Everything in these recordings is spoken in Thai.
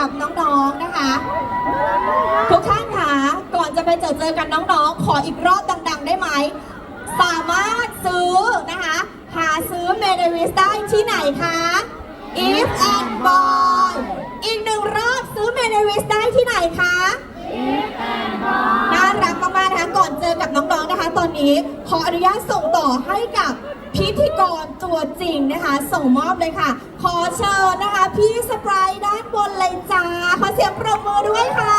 กับน้องๆนะคะ ทุกท่านคะก่อนจะไปเจอเจอกันน้องๆ ขออีกรอบดัง ๆ ได้ไหม สามารถซื้อนะคะ หาซื้อเมเดวิสได้ที่ไหนคะ If and Boy อีกหนึ่งรอบซื้อเมเดวิสได้ที่ไหนคะ if and boy น่ารักมากๆนะคะก่อนเจอกับน้องๆนะคะ ตอนนี้ขออนุญาตส่งต่อให้กับ พิธีกรตัวจริงนะคะ ส่งมอบเลยค่ะ ขอเชิญนะคะ พี่สปรายด้านบนเลยจ้า ขอเสียงปรบมือด้วยค่ะ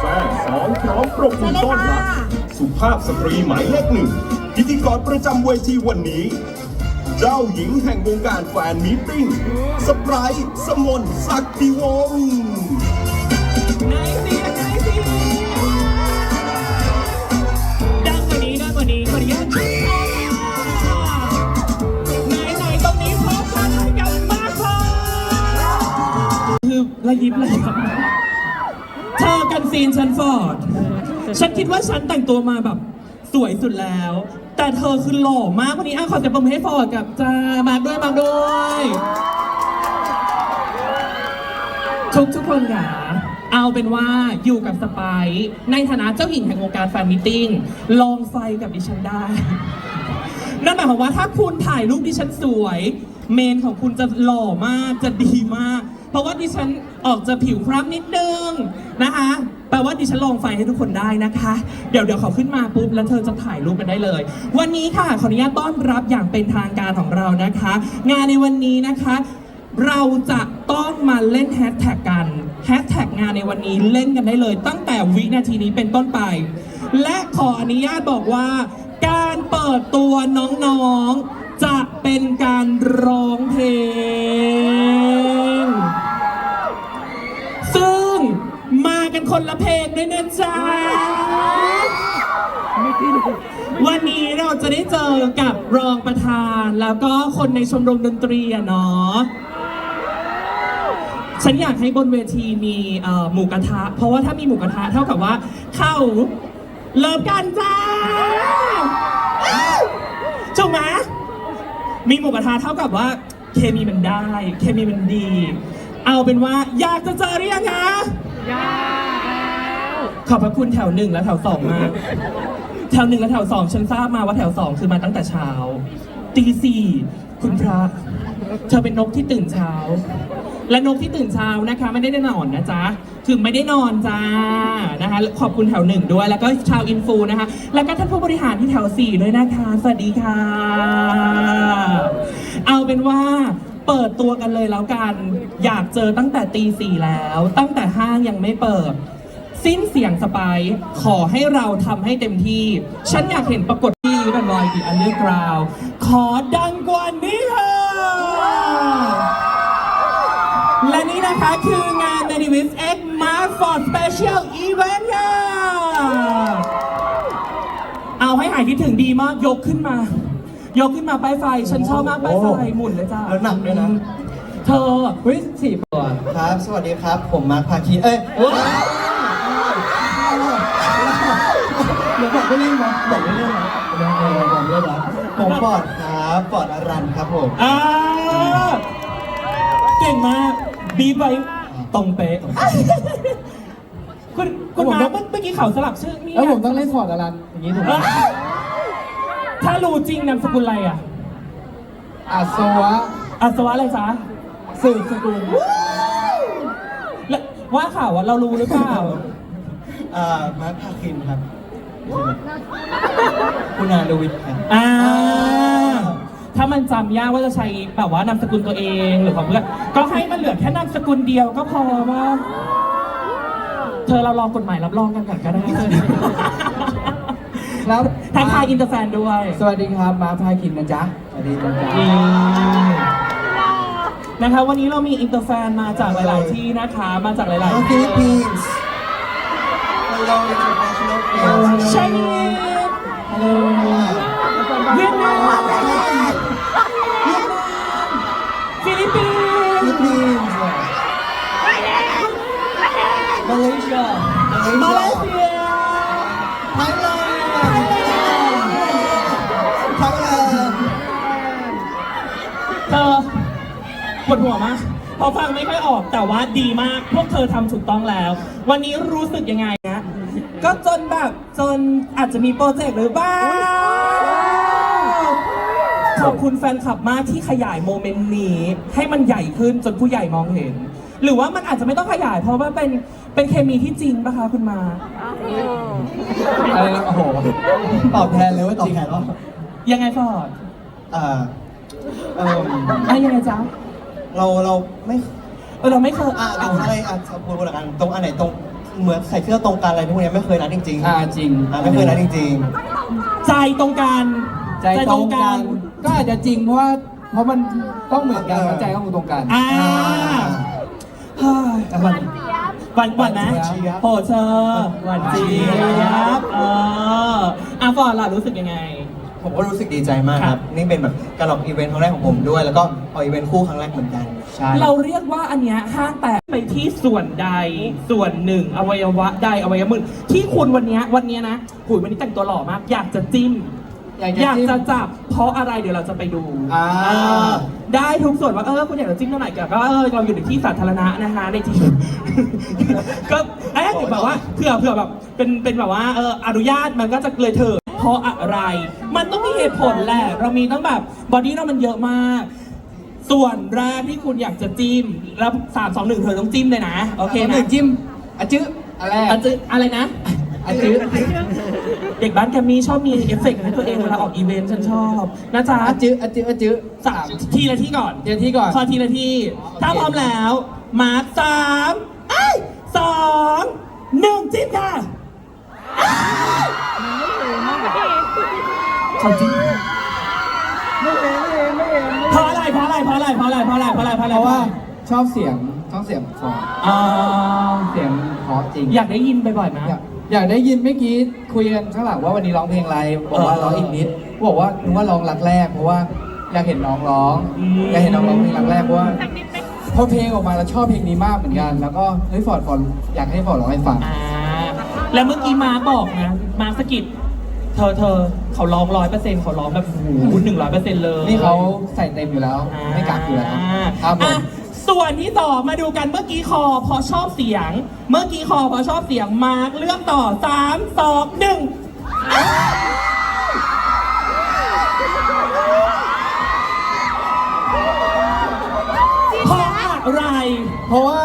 แฟนสองพร้อมปรบมือต้อนรับเชิญเลยค่ะสุภาพสตรีหมายเลขหนึ่งพิธีกรประจำเวทีวันนี้ เจ้าหญิงแห่งวงการแฟนมีตติ้งสไปรท์สมนศักดิวงศ์ คือระยิบเลยครับเธอกันซีนชันฟอร์ด ฉันคิดว่าฉันแต่งตัวมาแบบ สวยสุดแล้ว แต่เธอคือหล่อมากวันนี้อ้าวขอเสียงปรบมือให้ฟอร์ดกับจ้ามาด้วยมาด้วยทุกทุกคนค่ะเอาเป็นว่าอยู่กับสไปซ์ในฐานะเจ้าหญิงแห่งวงการแฟนมิทติ้งลองไฟกับดิฉันได้ นั่นหมายความว่าถ้าคุณถ่ายรูปดิฉันสวย เมนของคุณจะหล่อมากจะดีมาก เพราะว่าดิฉัน ออกจะผิวคล้ำนิดนึงนะคะแปลว่าดิฉันลองไฟให้ทุกคนได้นะคะ เดี๋ยวเดี๋ยวขอขึ้นมาปุ๊บแล้วเธอจะถ่ายรูปกันได้เลย วันนี้ค่ะขออนุญาตต้อนรับอย่างเป็นทางการของเรานะคะ งานในวันนี้นะคะ เราจะต้องมาเล่นแฮชแท็กกันแฮชแท็กงานในวันนี้เล่นกันได้เลย ตั้งแต่วินาทีนี้เป็นต้นไป และขออนุญาตบอกว่า การเปิดตัวน้องๆจะเป็นการร้อง คนละเพลงด้วยนะจ๊ะ วันนี้เราจะได้เจอกับรองประธานแล้วก็คนในชมรมดนตรีอะเนาะ ฉันอยากให้บนเวทีมีเอ่อหมูกระทะ เพราะว่าถ้ามีหมูกระทะเท่ากับว่าเข้าเลิฟกันจ้าถูกไหมมีหมูกระทะเท่ากับว่าเคมีมันได้ เคมีมันดี เอาเป็นว่าอยากจะเจอหรือยังคะอยากข อบพระคุณแถวหนึ่งและแถวสองมากแถวหนึ่งและแถวสองฉันทราบมาว่าแถวสองคือมาตั้งแต่เช้าตีสี่คุณพระเธอเป็นนกที่ตื่นเช้า และนกที่ตื่นเช้านะคะ ไม่ได้ได้นอนนะจ๊ะถึงไม่ได้นอนจ้านะคะ ขอบคุณแถวหนึ่งด้วย แล้วก็ชาวอินฟูนะคะ แล้วก็ท่านผู้บริหารที่แถวสี่ด้วยนะคะ สวัสดีค่ะ เอาเป็นว่าเปิดตัวกันเลยแล้วกัน อยากเจอตั้งแต่ตีสี่แล้ว ตั้งแต่ห้างยังไม่เปิด สิ้นเสียงสไปซ์ขอให้เราทำให้เต็มที่ ฉันอยากเห็นปรากฏที่เป็นรอยดีอันเดอร์กราว ขอดังกว่านี้ค่ะและนี่นะคะคืองาน m a n i v i s X Mark for Special Event ค่ะเอาให้หายคิดถึงดีมากยกขึ้นมา ยกขึ้นมาป้ายไฟ ฉันชอบมากป้ายไฟหมุนเลยจ้าแล้วหนักด้วยนะ เธอเฮ้ยถีบก่อนครับ สวัสดีครับ ผมมาร์คพาคีเอ้ย บอกไม่เล่นนะบอกไม่เล่นนะบอกเล่นนะผมปอดครับปอดอรันครับผมอ่าเก่งมากบีบไว้ตรงเป๊ะคุณคุณมาเมื่อเมื่อกี้เขาสลับชื่อนี่แล้วผมต้องเล่นฟอร์ดอลันอย่างนี้ถูกไหมเอ้ยถ้ารู้จริงนามสกุลอะไรอะอาสวะอัศวะอะไรจ๊ะสืบสกุลแล้วว่าข่าวว่าเรารู้หรือเปล่าอ่ามาร์คพาคินครับ คุณอาลูวิทครับอ่าถ้ามันจำยากว่าจะใช้แบบว่านามสกุลตัวเองหรือของเพื่อนก็ให้มันเหลือแค่นามสกุลเดียวก็พอว่า เธอเราลองกฎหมายรับรองกันก่อนก็ได้ครับทักทายอินเตอร์แฟนด้วย สวัสดีครับ มาพาคินนะจ๊ะ สวัสดีนะจ๊ะนี่นะคะวันนี้เรามีอินเตอร์แฟนมาจากหลาย ๆ ที่นะคะ มาจากหลาย Hello ๆที่ Philippines Hello International Friends ใช่เวียดนามฟิลิปปินส์ Philippines มาเลเซียมาเลเซียไทยแลนด์ไทยแลนด์เธอปวดหัวมากพอฟังไม่ค่อยออกแต่ว่าดีมาก พวกเธอทำถูกต้องแล้ว วันนี้รู้สึกยังไง ก็จนแบบจนอาจจะมีโปรเจกต์หรือเปล่าขอบคุณแฟนคลับมากที่ขยายโมเมนต์นี้ ให้มันใหญ่ขึ้นจนผู้ใหญ่มองเห็น หรือว่ามันอาจจะไม่ต้องขยายเพราะว่าเป็นเป็นเคมีที่จริงปะคะคุณมาอะไรนะโอ้โหตอบแทนเลยว่าตอบแทนว่ายังไงฟอร์ดเอ่อเอ่ออะยังไงจ๊ะเราเราไม่เออเราไม่เคยอะตรงอะไรอะพูดพูดละกันตรงอันไหนตรง เหมือนใส่เสื้อตรงกันอะไรพวกเนี้ยไม่เคยนัดจริงๆอ่าจริงอะไม่เคยนัดจริง ใจตรงกัน ใจตรงกัน ก็อาจจะจริงเพราะว่าเพราะมันต้องเหมือนกันเข้าใจต้องตรงกันอ่าๆอ่าเฮ้ยแต่มันหวันหวันนะหวานเจี๊ยบโอ้เธอหวันเจี๊ยบเอออะฟอร์ดล่ะรู้สึกยังไง ผมก็รู้สึกดีใจมากคครัรับบนี่เป็นแบบการออกอีเวนต์ครั้งแรกของผมด้วย แล้วก็ออกอีเวนต์คู่ครั้งแรกเหมือนกันใช่เราเรียกว่าอันเนี้ยห้างแตกไปที่ส่วนใดส่วนหนึ่ง อวัยวะใดอวัยวะหนึ่งที่คุณวันเนี้ยวันเนี้ยนะหุยวันนี้แต่งตัวหล่อมาก อยากจะจิ้ม อยากอยากจิ้ม จะจับเพราะอะไรเดี๋ยวเราจะไปดูอ่า เออได้ทุกส่วนว่าเออคุณอยากจะจิ้มเท่าไหร่ก็เออเราอยู่ในที่สาธารณะนะคะในที่ ก็เอ๊ะแบบว่าเผื่อเผื่อแบบเป็นเป็นแบบว่าเอออนุญาตมันก็จะเลยเถิด เพราะอะไร มันต้องมีเหตุผลแหละ เรามีต้องแบบบอดี้เรามันเยอะมาก ส่วนแรกที่คุณอยากจะจิ้ม แล้วสามสองหนึ่งเธอต้องจิ้มเลยนะ โอเคหนะนึ่งจิ้มอะจื้ออะไรอะจือะไรนะอะจื้อเด็กบ้านแกมมี่ชอบมีเอฟเฟกต์ให้ตัวเองเวลาออกอีเวนต์ฉันชอบนะจ๊ะอะจื้ออะจื้ออะจื้อสามทีละที่ก่อนเดี๋ยวที่ก่อนขอทีละที่ถ้าพร้อมแล้ว มาร์คสามเอ้ยสองหนึ่งจิ้มค่ะ เขาจิ้มเพราะอะไรเพราะอะไรเพราะอะไรเพราะอะไรเพราะอะไรเพราะอะไรเพราะอะไรเพราะว่าชอบเสียงชอบเสียงฟอร์ดอ่าเสียงเพราะจริง อยากได้ยินบ่อยๆไหม อยากอยากได้ยินเมื่อกี้คุยกันข้างหลังว่าวันนี้ร้องเพลงอะไรบอกว่าเออร้องอีกนิดบอกว่านึกว่าร้องรักแรกเพราะว่าอยากเห็นน้องร้องอืม อยากเห็นน้องร้องเพลงรักแรกเพราะว่าพอเพลงออกมาแล้วชอบเพลงนี้มากเหมือนกัน แล้วก็เฮ้ยฟอร์ดฟอร์ดอยากให้ฟอร์ดร้องให้ฟัง อ่าแล้วเมื่อกี้มาบอกนะ มาสะกิด เธอเธอเขาร้องร้อยเปอร์เซ็นต์เขาร้องแบบโอ้โหหนึ่งร้อยเปอร์เซ็นต์เลยนี่เขาใส่เต็มอยู่แล้ว ไม่กักอยู่แล้วครับผม อะส่วนที่ต่อมาดูกันเมื่อกี้คอพอชอบเสียง เมื่อกี้คอพอชอบเสียงมาร์คเลือกต่อสามสองหนึ่งเพราะอะไร เพราะว่า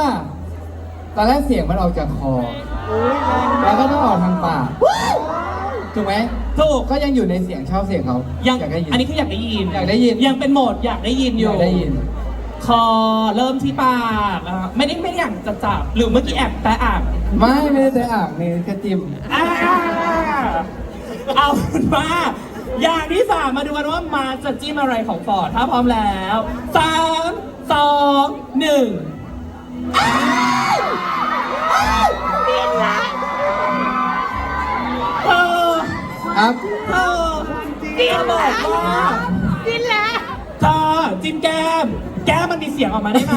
ตอนแรกเสียงมันออกจากคอ แล้วก็ต้องออกทางปาก ถูกไหมถูกก็ยังอยู่ในเสียงชอบเสียงเขายังอยากได้ยิน อันนี้คืออยากได้ยินอยากได้ยิน ยังเป็นโหมดอยากได้ยินออยู่ยากได้ยิน คอเริ่มที่ปากอะไม่ได้ไม่ได้อยากจะจับหรือเมื่อกี้แอบแต่อ่างไม่ไม่ได้แต่อ่างนี่แค่จิ้มอ่าเอาเป็นว่าอย่างที่สามมาดูกันว่ามาจะจิ้มอะไรของฟอร์ดถ้าพร้อมแล้วสามสองหนึ่งเธ จิ้มแก้ม แก้มมันมีเสียงออกมาได้ไหม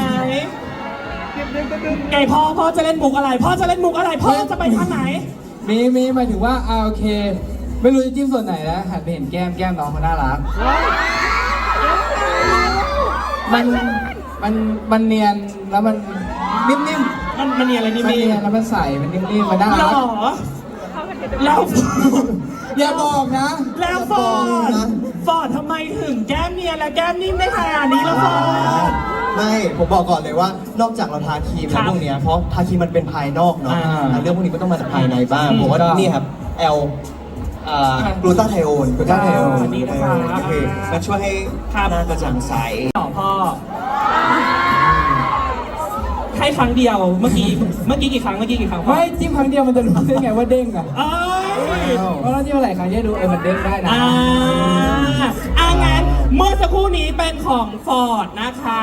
ไก่พ่อพ่อจะเล่นมุกอะไร พ่อจะเล่นมุกอะไร พ่อจะไปทางไหน มีมีหมายถึงว่าอ่าโอเค ไม่รู้จะจิ้มส่วนไหนแล้วหันไปเห็นแก้มแก้มน้องเขาน่ารัก มันมันมันเนียนแล้วมันนิ่มมันมันมีอะไรๆนี่มันมีเนียนแล้วมันใสมันนิ่มๆมันน่าหรรัก อแล้ว อย่าบอกนะแล้วฟอร์ดฟอร์ดทำไมถึงแก้มเนียนและแก้มนิ่มได้ขนาดนี้แล้วฟอร์ด ไม่ ผมบอกก่อนเลยว่า นอกจากเราทาครีมครัแล้วบพวกเนี้ยเพราะทาครีมมันเป็นภายนอกเนาะอ่าอ่าเรื่องพวกนี้ก็ต้องมาจากภายในบ้าง อืมผมว่าก็นี่ครับ L อ่าครับกลูตาไทโอนกลูตาไทโอนอ่านี่นะคะโอเคมันช่วยให้ครับ หน้ากระจ่างใส ต่อพ่อให้ครั้งเดียวเมื่อกี้เมื่อกี้กี่ครั้งเมื่อกี้กี่ครั้งพ่อไม่จิ้มครั้งเดียวมันจะรู้ได้ไงว่าเด้งอะ เอ้ย เพราะว่าจิ้มหลายครั้งจะดูเออมันเด้งได้นะ อ่าอ่างั้นเมื่อสักครู่นี้เป็นของฟอร์ดนะคะ